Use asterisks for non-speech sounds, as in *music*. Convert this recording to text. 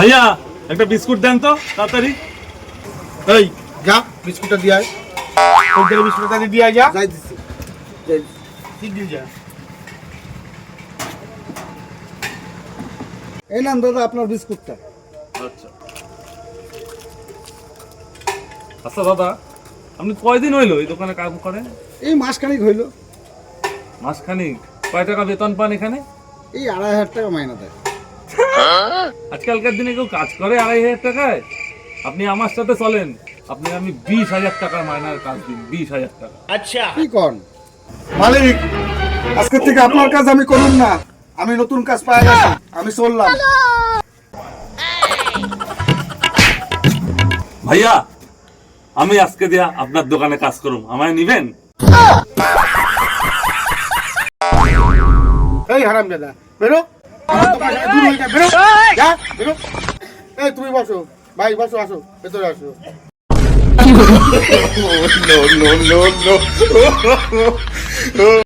ভাইয়া একটা বিস্কুট দেন তো তাড়াতাড়ি। এই যা বিস্কুটটা দিয়ে আয়। তোদের বিস্কুটটা দিয়ে আয় যা। যাই যাই ঠিক দিয়ে যা। এই নাম দাদা আপনার বিস্কুটটা। আচ্ছা। আচ্ছা দাদা আপনি কয়দিন হইল এই দোকানে কাজ করেন? এই মাসখানিক হইল। মাসখানিক? কয় টাকা বেতন পান এখানে? এই আড়াই হাজার টাকা মাইনা দেয়। *laughs* আজকালকার দিনে কেউ কাজ করে আড়াই হাজার টাকায়? আপনি আমার সাথে চলেন। আপনি আমি বিশ হাজার টাকার মাইনার কাজ দিন বিশ হাজার টাকা। আচ্ছা। কি কন? মালিক আজকে থেকে আপনার কাজ আমি করুন না। আমি নতুন কাজ পাই গেছি আমি চললাম। ভাইয়া আমি আজকে দিয়া আপনার দোকানে কাজ করুম। আমায় নিবেন? এই হারাম দাদা বেরো আমার দোকান থেকে দূর হয়ে যা বেরো যা বেরো এই তুমি বসো ভাই বসো আসো ভেতরে আসো no, no, no, no.